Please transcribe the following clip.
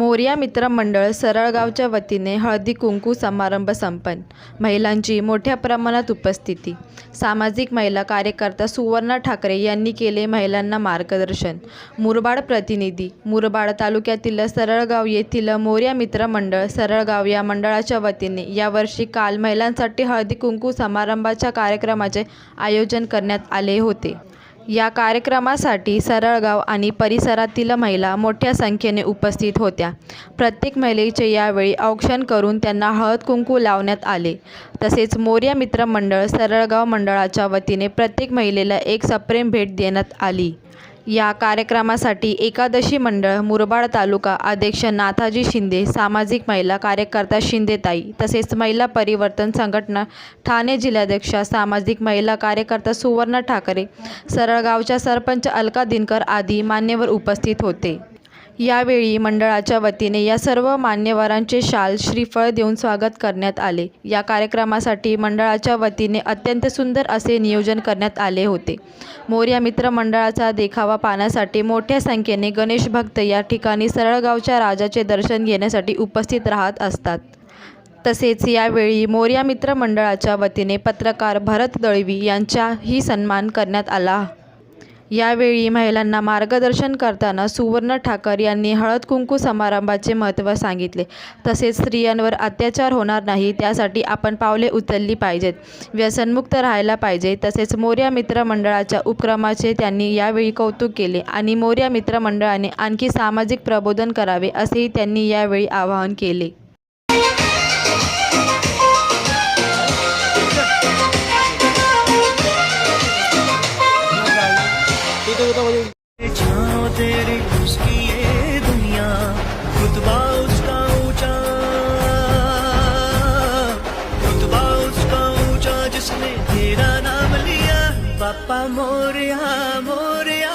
मोरया मित्र मंडळ सरळगावच्या वतीने हळदी कुंकू समारंभ संपन्न. महिलांची मोठ्या प्रमाणात उपस्थिती. सामाजिक महिला कार्यकर्ता सुवर्णा ठाकरे यांनी केले महिलांना मार्गदर्शन. मुरबाड प्रतिनिधी मुरबाड तालुक्यातील सरळगाव येथील मोरया मित्र मंडळ सरळगाव या मंडळाच्या वतीने यावर्षी काल महिलांसाठी हळदी कुंकू समारंभाच्या कार्यक्रमाचे आयोजन करण्यात आले होते. या कार्यक्रमासाठी सरळगाव आणि परिसरातील महिला मोठ्या संख्येने उपस्थित होत्या. प्रत्येक महिलेचे यावेळी औक्षण करून त्यांना हळद कुंकू लावण्यात आले. तसेच मोर्या मित्र मंडळ सरळगाव मंडळाच्या वतीने प्रत्येक महिलेला एक सप्रेम भेट देण्यात आली. या कार्यक्रमासाठी एकादशी मंडळ मुरबाड तालुका अध्यक्ष नाथाजी शिंदे सामाजिक महिला कार्यकर्ता शिंदेताई तसेच महिला परिवर्तन संघटना ठाणे जिल्हाध्यक्षा सामाजिक महिला कार्यकर्ता सुवर्ण ठाकरे सरळगावच्या सरपंच अलका दिनकर आदी मान्यवर उपस्थित होते. यावेळी मंडळाच्या वतीने या सर्व मान्यवरांचे शाल श्रीफळ देऊन स्वागत करण्यात आले. या कार्यक्रमासाठी मंडळाच्या वतीने अत्यंत सुंदर असे नियोजन करण्यात आले होते. मोर्या मित्र मंडळाचा देखावा पाहण्यासाठी मोठ्या संख्येने गणेश भक्त या ठिकाणी सरळगावच्या राजाचे दर्शन घेण्यासाठी उपस्थित राहत असतात. तसेच यावेळी मोर्या मित्र मंडळाच्या वतीने पत्रकार भरत दळवी यांचाही सन्मान करण्यात आला. यावेळी महिलांना मार्गदर्शन करताना सुवर्ण ठाकर यांनी हळद कुंकू समारंभाचे महत्त्व सांगितले. तसेच स्त्रियांवर अत्याचार होणार नाही त्यासाठी आपण पावले उचलली पाहिजेत. व्यसनमुक्त राहायला पाहिजे. तसेच मोर्या मित्रमंडळाच्या उपक्रमाचे त्यांनी यावेळी कौतुक केले आणि मोर्या मित्रमंडळाने आणखी सामाजिक प्रबोधन करावे असेही त्यांनी यावेळी आवाहन केले. छाँव तेरी उसकी ये दुनिया रुतबा उसका ऊँचा। रुतबा उसका ऊँचा जिसने तेरा नाम लिया। पापा Morya Morya.